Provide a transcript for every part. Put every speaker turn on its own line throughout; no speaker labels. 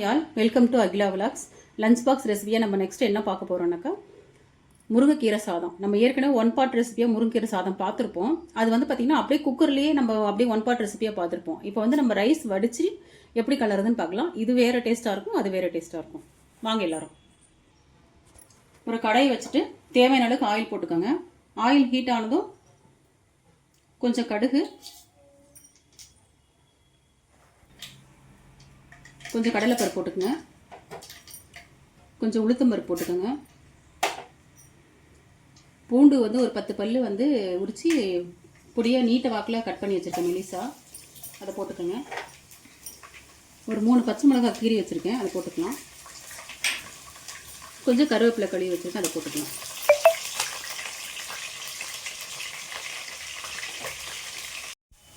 யால் welcome to Akila vlogs lunch box ரெசிபியை நம்ம நெக்ஸ்ட் என்ன பார்க்க போகிறோம்னாக்கா முருங்கைக்கீரை சாதம். நம்ம ஏற்கனவே ஒன் பார்ட் ரெசிபியாக முருங்கைக்கீரை சாதம் பார்த்துருப்போம். அது வந்து பார்த்திங்கன்னா அப்படியே குக்கர்லேயே நம்ம அப்படியே ஒன் பார்ட் ரெசிபியாக பார்த்துருப்போம். இப்போ வந்து நம்ம ரைஸ் வடித்து எப்படி கலருதுன்னு பார்க்கலாம். இது வேறு டேஸ்ட்டாக இருக்கும் அது வேறு டேஸ்ட்டாக இருக்கும். வாங்க எல்லாரும். ஒரு கடையை வச்சுட்டு தேவையான அளவுக்கு ஆயில் போட்டுக்கோங்க. ஆயில் ஹீட் ஆனதும் கொஞ்சம் கடுகு கொஞ்சம் கடலைப்பருப்பு போட்டுக்கோங்க. கொஞ்சம் உளுத்தம்பரு போட்டுக்கோங்க. பூண்டு வந்து ஒரு பத்து பல் வந்து உரித்து பொடியாக நீட்ட வாக்கில் கட் பண்ணி வச்சுருக்கேன் மெலிசா. அதை போட்டுக்கோங்க. ஒரு மூணு பச்சை மிளகாய் கீரி வச்சுருக்கேன். அதை போட்டுக்கலாம். கொஞ்சம் கருவேப்பிலை கழுவி வச்சுருக்கேன். அதை போட்டுக்கலாம்.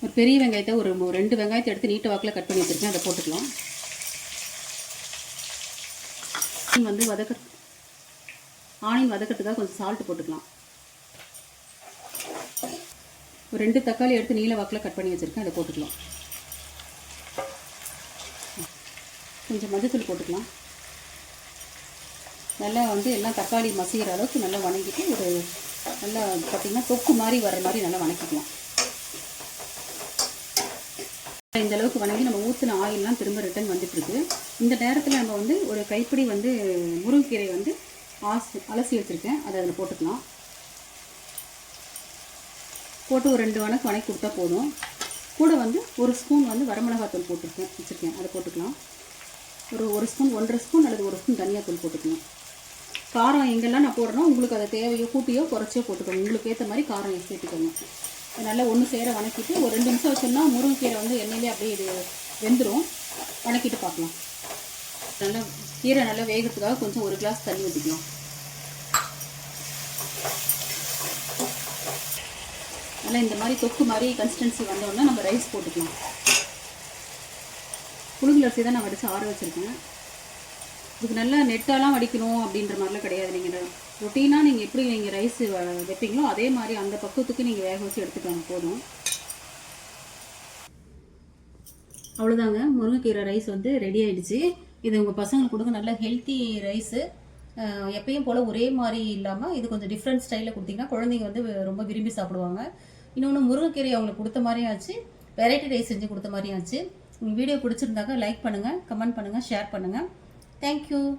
ஒரு பெரிய வெங்காயத்தை ஒரு ரெண்டு வெங்காயத்தை எடுத்து நீட்ட வாக்கில் கட் பண்ணி வச்சுருக்கேன். அதை போட்டுக்கலாம். ஆனியன் வந்து வதக்க ஆனியன் வதக்கிறதுக்காக கொஞ்சம் சால்ட் போட்டுக்கலாம். ஒரு ரெண்டு தக்காளி எடுத்து நீல வாக்கில் கட் பண்ணி வச்சுருக்கேன் அதை போட்டுக்கலாம். கொஞ்சம் மஞ்சத்தூள் போட்டுக்கலாம். நல்லா வந்து எல்லாம் தக்காளி மசிகிற அளவுக்கு நல்லா வணங்கிட்டு ஒரு நல்லா பார்த்திங்கன்னா தொக்கு மாதிரி வர மாதிரி நல்லா வணக்கிக்கலாம். இந்த அளவுக்கு வணங்கி நம்ம ஊற்றின ஆயிலெலாம் திரும்ப ரிட்டர்ன் வந்துட்டுருக்கு. இந்த நேரத்தில் நம்ம வந்து ஒரு கைப்பிடி வந்து முருங்கைக்கீரை வந்து ஆசி அலசி வச்சுருக்கேன். அதை அதில் போட்டுக்கலாம். போட்டு ஒரு ரெண்டு வணக்கு வணக்கி கொடுத்தா போதும். கூட வந்து ஒரு ஸ்பூன் வந்து வரமிளகாத்தூள் போட்டிருக்கேன் வச்சுருக்கேன். அதை போட்டுக்கலாம். ஒரு ஒரு ஸ்பூன் ஒன்றரை ஸ்பூன் அல்லது ஒரு ஸ்பூன் தனியாத்தூள் போட்டுக்கலாம். காரம் எங்கெல்லாம் நான் போடுறேன்னா உங்களுக்கு அதை தேவையோ கூட்டியோ குறைச்சியோ போட்டுக்கோங்க. உங்களுக்கு ஏற்ற மாதிரி காரம் சேர்த்துக்கோங்க. நல்லா ஒன்று சேர வணக்கிட்டு ஒரு ரெண்டு நிமிஷம் வச்சோம்னா முருங்கைக்கீரை வந்து எண்ணெயிலே அப்படியே இது வெந்துடும் வணக்கிட்டு பார்க்கலாம். நல்லா கீரை நல்லா வேகிறதுக்காக கொஞ்சம் ஒரு கிளாஸ் தண்ணி ஊற்றிக்கலாம் நல்லா இந்த மாதிரி தொக்கு மாதிரி கன்சிஸ்டன்சி வந்தோடனே நம்ம ரைஸ் போட்டுக்கலாம். புழுங்கல் அரிசி தான் நான் வடித்து ஆற வச்சுருக்கேன். இதுக்கு நல்லா நெட்டாலாம் வடிக்கணும் அப்படின்ற மாதிரிலாம் கிடையாது. நீங்கள் ரொட்டீனாக நீங்கள் எப்படி நீங்கள் ரைஸ் வைப்பீங்களோ அதே மாதிரி அந்த பக்குவத்துக்கு நீங்கள் வேக வச்சு எடுத்துக்கோங்க போதும். அவ்வளோதாங்க முருங்கைக்கீரை ரைஸ் வந்து ரெடி ஆகிடுச்சு இது உங்கள் பசங்களுக்கு கொடுங்க. நல்ல ஹெல்த்தி ரைஸு எப்பயும் போல் ஒரே மாதிரி இல்லாமல் இது கொஞ்சம் டிஃப்ரெண்ட் ஸ்டைலில் கொடுத்தீங்கன்னா குழந்தைங்க வந்து ரொம்ப விரும்பி சாப்பிடுவாங்க. இன்னொன்று முருங்கைக்கீரை அவங்களுக்கு கொடுத்த மாதிரியும் ஆச்சு. வெரைட்டி ரைஸ் செஞ்சு கொடுத்த மாதிரியும் ஆச்சு. உங்கள் வீடியோ பிடிச்சிருந்தாக்க லைக் பண்ணுங்கள் கமெண்ட் பண்ணுங்கள் ஷேர் பண்ணுங்கள் Thank you.